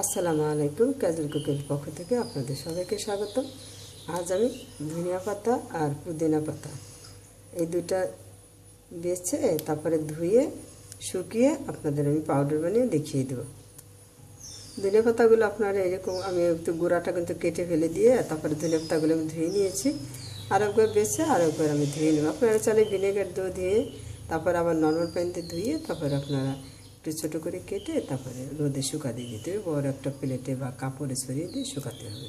আসসালামু আলাইকুম ক্যাজুয়াল কুকের পক্ষ থেকে আপনাদের সবাইকে স্বাগতম। আজ আমি ধনিয়া পাতা আর পুদিনা পাতা, এই দুইটা বেছে তারপরে ধুয়ে, শুকিয়ে আপনাদের আমি পাউডার বানিয়ে দেখিয়ে দেবো। ধনিয়া পাতাগুলো আপনারা এরকম, আমি একটু গুঁড়াটা কিন্তু কেটে ফেলে দিয়ে তারপরে ধনিয়া পাতাগুলো আমি ধুয়ে নিয়েছি। আর একবার বেছে আর একবার আমি ধুয়ে নেব। আপনারা চাইলে ভিনেগার দিয়ে ধুয়ে তারপর আবার নর্মাল পানিতে ধুয়ে তারপরে আপনারা একটু ছোটো করে কেটে তারপরে রোদে শুকাতে দিতে হবে। বড় একটা প্লেটে বা কাপড়ে ছড়িয়ে দিয়ে শুকাতে হবে।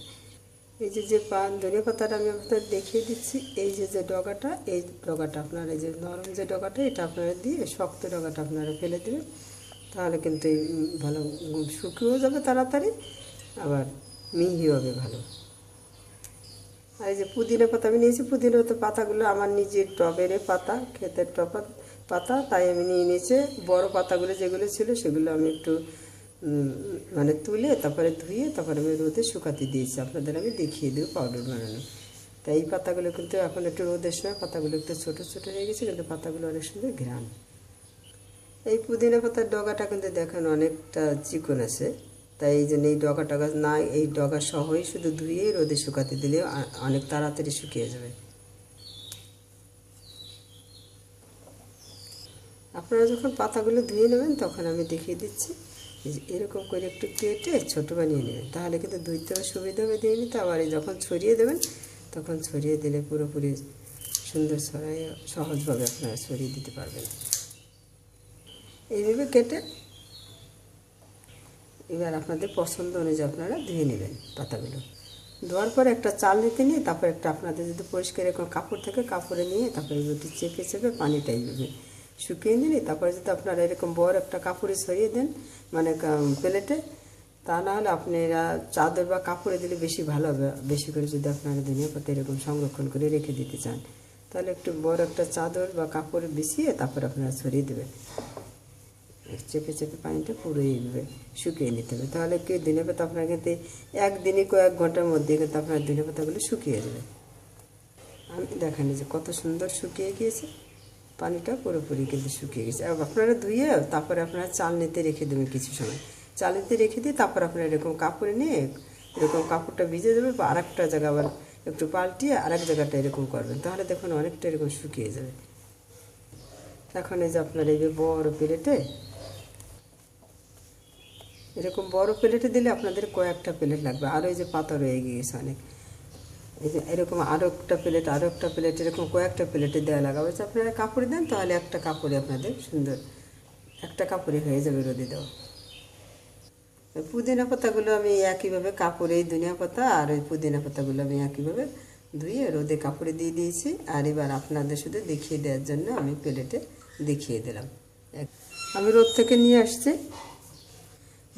এই যে যে পান ধনিয়া পাতাটা আমি আপনাদের দেখিয়ে দিচ্ছি। এই যে যে ডগাটা, এই ডগাটা আপনারা এই যে নরম যে ডগাটা, এটা আপনারা দিয়ে শক্ত ডগাটা আপনারা ফেলে দেবেন। তাহলে কিন্তু এই ভালো শুকিয়েও যাবে তাড়াতাড়ি, আবার মিহি হবে ভালো। আর এই যে পুদিনা পাতা, আমি নিয়েছি পুদিনা পাতাগুলো, আমার নিজের টবের পাতা, ক্ষেতের টপা পাতা, তাই আমি নিয়ে নিয়েছি। বড় পাতাগুলো যেগুলো ছিল সেগুলো আমি একটু মানে তুলে তারপরে ধুয়ে তারপরে আমি রোদে শুকাতে দিয়েছি। আপনাদের আমি দেখিয়ে দেবো পাউডার বানানো। তাই এই পাতাগুলো কিন্তু এখন একটু রোদের সময় পাতাগুলো একটু ছোটো ছোটো হয়ে গেছে কিন্তু পাতাগুলো অনেক সুন্দর ঘ্রাণ। এই পুদিনা পাতার ডগাটা কিন্তু দেখেন অনেকটা চিকন আছে। তাই এই জন্য এই ডগা টগা না, এই ডগা সহই শুধু ধুয়ে রোদে শুকাতে দিলে অনেক তাড়াতাড়ি শুকিয়ে যাবে। আপনারা যখন পাতাগুলো ধুয়ে নেবেন, তখন আমি দেখিয়ে দিচ্ছি। এরকম করে একটু কেটে ছোট বানিয়ে নেবেন। তাহলে কিন্তু ধুইতেও সুবিধা হবে দিয়ে নিতে। আবার যখন ছড়িয়ে দেবেন, তখন ছড়িয়ে দিলে পুরোপুরি সুন্দর ছড়াই সহজভাবে আপনারা ছড়িয়ে দিতে পারবেন। এইভাবে কেটে এবার আপনাদের পছন্দ অনুযায়ী আপনারা ধুয়ে নেবেন পাতাগুলো। ধোয়ার পরে একটা চাল নিতে নিয়ে, তারপর একটা আপনাদের যদি পরিষ্কার এরকম কাপড় থাকে, কাপড়ে নিয়ে তারপরে এগুলো চেপে চেপে পানিটা এইভাবে শুকিয়ে নিলে তারপরে যদি আপনারা এরকম বড় একটা কাপড়ে ছড়িয়ে দেন মানে প্লেটে, তা না হলে আপনারা চাদর বা কাপড়ে দিলে বেশি ভালো হবে। বেশি করে যদি আপনারা ধনিয়া পাতা এরকম সংরক্ষণ করে রেখে দিতে চান, তাহলে একটু বড় একটা চাদর বা কাপড় বিছিয়ে তারপর আপনারা ছড়িয়ে দেবেন। চেপে চেপে পানিটা পুরো এইভাবে শুকিয়ে নিতে হবে। তাহলে কি ধনে পাতা আপনার কিন্তু একদিনই কয়েক ঘণ্টার মধ্যে কিন্তু আপনার ধনে পাতাগুলো শুকিয়ে যাবে। আমি দেখেন যে কত সুন্দর শুকিয়ে গিয়েছে। পানিটা পুরোপুরি কিন্তু শুকিয়ে গেছে। আর আপনারা ধুয়ে তারপরে আপনারা চাল নিতে রেখে দেবেন কিছু সময়। চাল নিতে রেখে দিয়ে তারপর আপনারা এরকম কাপড়ে নিয়ে এরকম কাপড়টা ভিজে দেবে বা আরেকটা জায়গা আবার একটু পাল্টিয়ে আরেক জায়গাটা এরকম করবেন। তাহলে দেখুন অনেকটা এরকম শুকিয়ে যাবে। এখন এই যে আপনার এই যে বড় প্লেটে, এরকম বড় প্লেটে দিলে আপনাদের কয়েকটা প্লেট লাগবে। আরও এই যে পাতা রয়ে গিয়েছে অনেক। এই যে এরকম আরও একটা প্লেট আরও একটা প্লেট, এরকম কয়েকটা প্লেটে দেওয়া লাগাবে। যে আপনারা কাপড় দেন, তাহলে একটা কাপড়ে আপনাদের। সুন্দর। একটা কাপড়ে হয়ে যাবে রোদে দেওয়া। পুদিনা পাতাগুলো আমি একইভাবে কাপড়ে, এই ধনিয়া পাতা আর ওই পুদিনা পাতাগুলো আমি একইভাবে ধুয়ে রোদে কাপড়ে দিয়ে দিয়েছি। আর এবার আপনাদের শুধু দেখিয়ে দেওয়ার জন্য আমি প্লেটে দেখিয়ে দিলাম। আমি রোদ থেকে নিয়ে আসছি।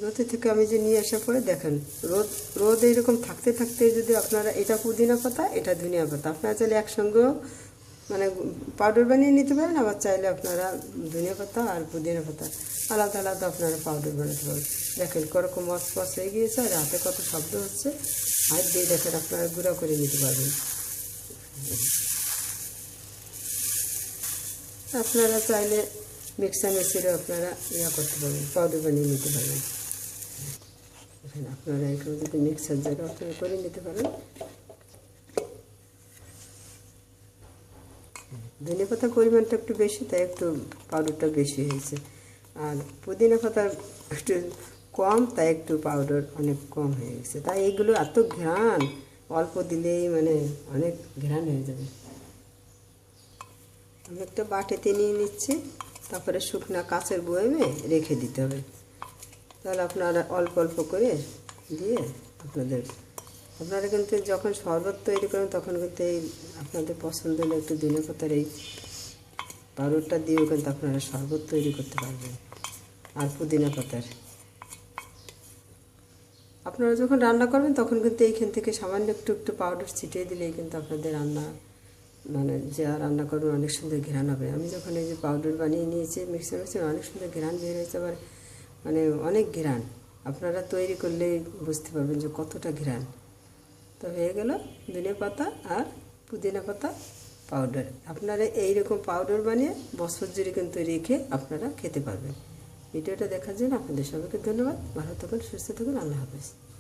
রোদে থেকে আমি যে নিয়ে আসার পরে দেখেন, রোদ রোদ এইরকম থাকতে থাকতে যদি আপনারা এটা পুদিনা পাতা, এটা ধনিয়া পাতা, আপনারা চাইলে একসঙ্গেও মানে পাউডার বানিয়ে নিতে পারেন, আবার চাইলে আপনারা ধনিয়া পাতা আর পুদিনা পাতা, আলাদা আলাদা আপনারা পাউডার বানাতে পারেন। দেখেন করকম মসপস হয়ে গিয়েছে আর হাতে কত শব্দ হচ্ছে। হাত দিয়ে দেখেন আপনারা গুঁড়া করে নিতে পারবেন। আপনারা চাইলে মিক্সার মেশিনও আপনারা ইয়া করতে পারবেন পাউডার বানিয়ে নিতে পারবেন। এখানে আপনারা এখানে যদি মিক্সার জায়গা আপনারা করে নিতে পারেন। ধনে পাতার পরিমাণটা একটু বেশি, তাই একটু পাউডারটা বেশি হয়েছে। আর পুদিনা পাতা একটু কম, তাই একটু পাউডার অনেক কম হয়ে গেছে। তাই এইগুলো এত ঘ্রাণ, অল্প দিলেই মানে অনেক ঘ্রাণ হয়ে যাবে। আমি একটা বাটিতে নিয়ে নিচ্ছি, তারপরে শুকনা কাঁচের বয়েমে রেখে দিতে হবে। তাহলে আপনারা অল্প অল্প করে দিয়ে আপনাদের, আপনারা কিন্তু যখন শরবত তৈরি করেন তখন কিন্তু এই আপনাদের পছন্দ হলে একটু দিনে পাতার এই পাউডারটা দিয়েও কিন্তু আপনারা শরবত তৈরি করতে পারবেন, আর পুদিনা পাতার। আপনারা যখন রান্না করবেন তখন কিন্তু এইখান থেকে সামান্য একটু একটু পাউডার ছিটিয়ে দিলেই কিন্তু আপনাদের রান্না মানে যা রান্না করবেন অনেক সুন্দর ঘেরান হবে। আমি যখন এই যে পাউডার বানিয়ে নিয়েছি মিক্সার মেশিন অনেক সুন্দর ঘেরান বের হয়েছে। আবার মানে অনেক ঘ্রাণ আপনারা তৈরি করলেই বুঝতে পারবেন যে কতটা ঘ্রাণ তো হয়ে গেল ধনে পাতা আর পুদিনা পাতা পাউডার আপনারা এই রকম পাউডার বানিয়ে বছর জুড়ে কিন্তু রেখে আপনারা খেতে পারবেন। ভিডিওটা দেখার জন্য আপনাদের সবাইকে ধন্যবাদ। ভালো থাকুন, সুস্থ থাকুন। আল্লাহ হাফেজ।